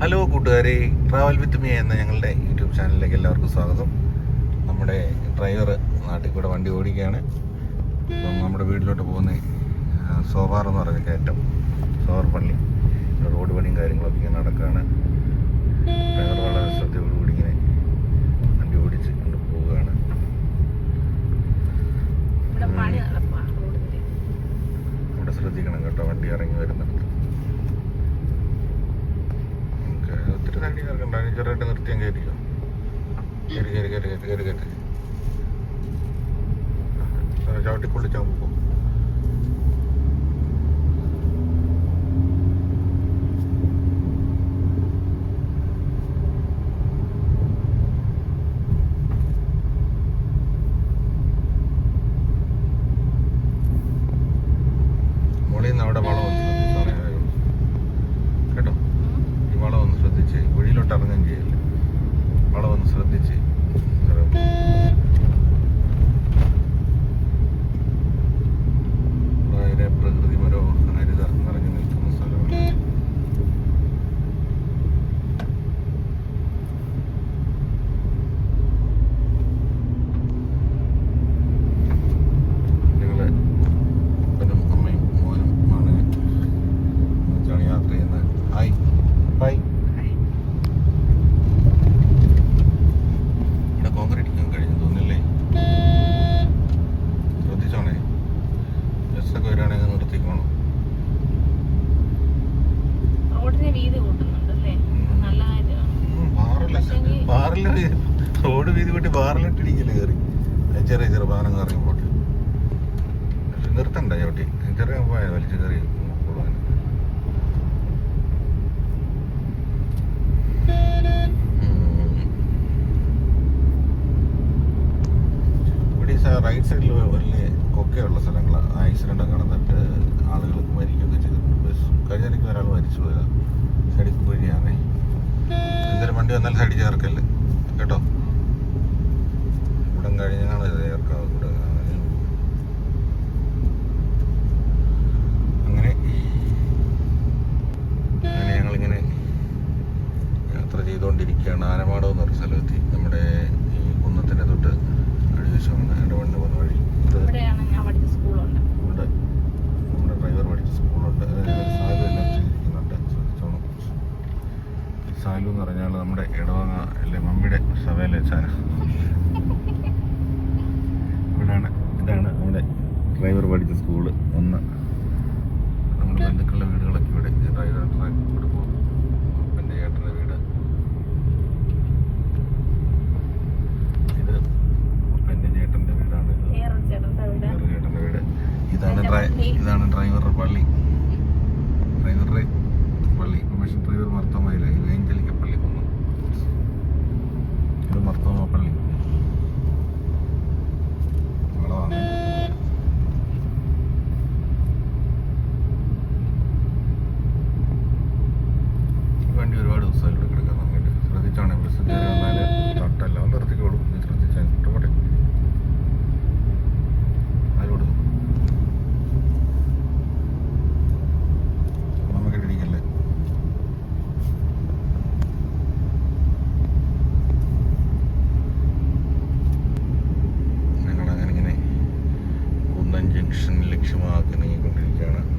Hello കൂട്ടുകാരെ. Travel with me എന്ന ഞങ്ങളുടെ യൂട്യൂബ് ചാനലിലേക്ക് എല്ലാവർക്കും സ്വാഗതം. നമ്മുടെ ഡ്രൈവർ നാട്ടിൽ കൂടെ വണ്ടി ഓടിക്കുകയാണ്. ഇപ്പം നമ്മുടെ വീട്ടിലോട്ട് പോകുന്ന സോവാർ എന്ന് പറഞ്ഞ കയറ്റം. സോവാർ പള്ളി. റോഡ് പണിയും കാര്യങ്ങളൊക്കെ ഇങ്ങനെ നടക്കുകയാണ് ഡ്രൈവർ വളരെ ശ്രദ്ധയോടുകൂടി ഇങ്ങനെ വണ്ടി ഓടിച്ച് കൊണ്ട് പോവുകയാണ്. ഇവിടെ ശ്രദ്ധിക്കണം കേട്ടോ വണ്ടി ഇറങ്ങി വരുന്നിടത്ത്. ചെറുതായിട്ട് നിർത്തിയാൽ കയറിയോ കയറി കയറി കയറി കയറി കയറി കയറി ചവിട്ടിക്കൊള്ളിച്ചാൽ പോകും മോളിന്ന് അവിടെ വളം ബാറിൽ റോഡ് വീതി കൂട്ടി ബാറിലിട്ടിരിക്കില്ല കയറി ചെറിയ ചെറിയ പാനം കറങ്ങി പോട്ടെ. പക്ഷെ നിർത്തണ്ട ചോട്ടി ചെറിയ പോയ വലിച്ചു കയറി റൈറ്റ് സൈഡിൽ വലിയ കൊക്കയുള്ള സ്ഥലങ്ങളാണ് ആക്സിഡന്റ് ഒക്കെ നടന്നിട്ട് ആളുകൾ മരിക്കുകയൊക്കെ ചെയ്തിട്ടുണ്ട് ബസ് കഴിഞ്ഞ ഒരാൾ മരിച്ചു പോയതാണ് സൈഡിൽ കുഴിയാണേ എന്തൊരു വണ്ടി വന്നാൽ സൈഡിൽ ചേർക്കല്ലേ? കേട്ടോ. ഇവിടം കഴിഞ്ഞാണ് ഇത് ചേർക്കാവ് ഇവിടെ അങ്ങനെ അങ്ങനെ ഞങ്ങളിങ്ങനെ യാത്ര ചെയ്തുകൊണ്ടിരിക്കുകയാണ് ആനമാടം എന്ന് പറഞ്ഞ സ്ഥലമെത്തി നമ്മുടെ ഈ കുന്നത്തിന്റെ തൊട്ട് അടിവശമാണ് ഇടവണ്ണ പോകുന്ന വഴി ഇത് ഇവിടെയാണ് ഞാൻ പഠിച്ച സ്കൂളുണ്ട് ഇവിടെ നമ്മുടെ ഡ്രൈവർ പഠിച്ച സ്കൂളുണ്ട് അതായത് സാലു എല്ലാം ചെയ്തിരിക്കുന്നുണ്ട് ശ്രദ്ധിച്ചോണം ഈ സാലു എന്ന് പറഞ്ഞാൽ നമ്മുടെ ഇടവങ്ങ അല്ലെ മമ്മിയുടെ സഭയിലെ ചാന ഇവിടാണ് ഇതാണ് നമ്മുടെ ഡ്രൈവർ പഠിച്ച സ്കൂൾ ഒന്ന്. നമ്മുടെ ബന്ധുക്കളുടെ വീടുകളൊക്കെ ഇവിടെ ഡ്രൈവർ ഇവിടെ പോകും എന്റെ ചേട്ടന്റെ വീട്. ഇത് എന്റെ ചേട്ടന്റെ വീടാണ്. ഇത് വേറൊരു ചേട്ടന്റെ വീട്. വേറെ വീട്. ഇതാണ് ഡ്രൈ പള്ളി. ഇതാണ് ഡ്രൈവറുടെ പള്ളി. ലക്ഷ്യം ലക്ഷ്യമാക്കി നീങ്ങിക്കൊണ്ടിരിക്കുകയാണ്.